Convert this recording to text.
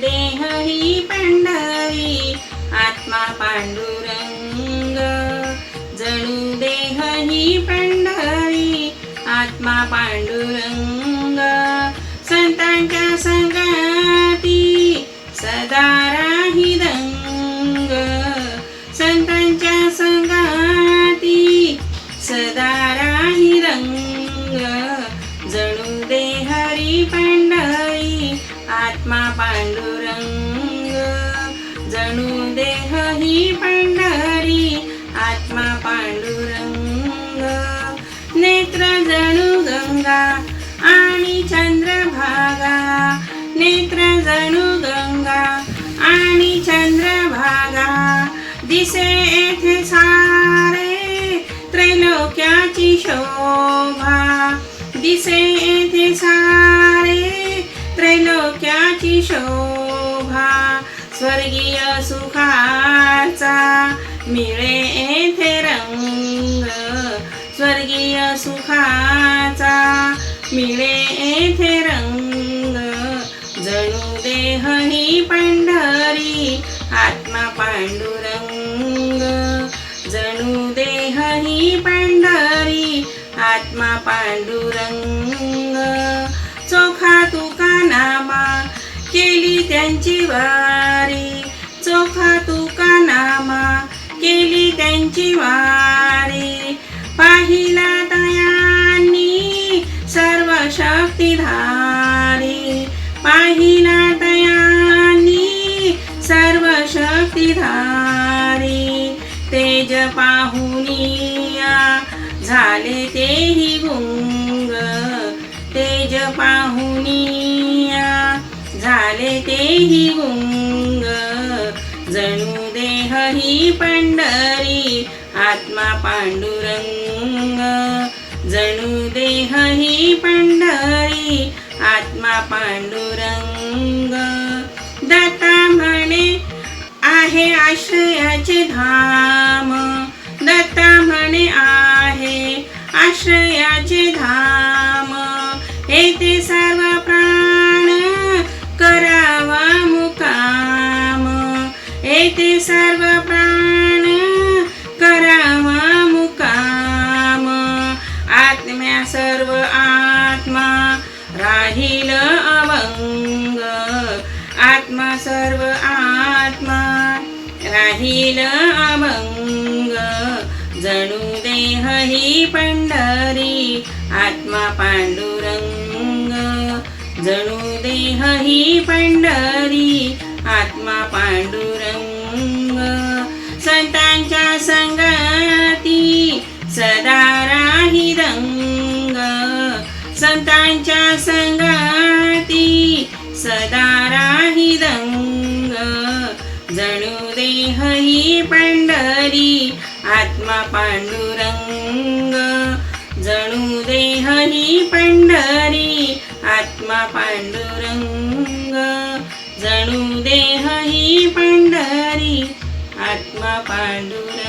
देह ही पंढरी आत्मा पांडुरंग. जणू देह ही पंढरी आत्मा पांडुरंग. संतांच्या संग आत्मा पांडुरंग जणू देह ही पंढरी आत्मा पांडुरंग. नेत्र जणू गंगा आणि चंद्रभागा नेत्र जणू गंगा आणि चंद्रभागा दिसे येथे सारे त्रैलोक्याची शोभा. दिसे येथे सारे शोभा स्वर्गीय सुखाचा मिळे येथे रंग. स्वर्गीय सुखाचा मिळे येथे रंग. जणू देह ही पंढरी आत्मा पांडुरंग. जणू देह ही पंढरी आत्मा पांडुरंग. चोखा तुका नामा त्यांची वारी. चोखा तुका नामा केली त्यांची वारी. पाहिला दयांनी सर्व शक्तिधारी. पाहिला दयांनी सर्व शक्तिधारी. तेज पाहुनिया झाले तेही गुंग तेज पाहुनिया झाले तेही गुंग. जणू देह ही पंढरी आत्मा पांडुरंग. जणू देह ही पंढरी आत्मा पांडुरंग. दत्ता म्हणे आहे आश्रयाचे धाम. दत्ता म्हणे आहे आश्रयाचे धाम. राहील अभंग आत्मा सर्व आत्मा. राहील अभंग जणू देह ही पंढरी आत्मा पांडुरंग. जणू देह ही पंढरी आत्मा पांडुरंग. संतांच्या संगाती सदा राही दंग. जणू देह ही पंढरी आत्मा पांडुरंग. जणू देह ही पंढरी आत्मा पांडुरंग. जणू देह ही पंढरी आत्मा पांडुरंग.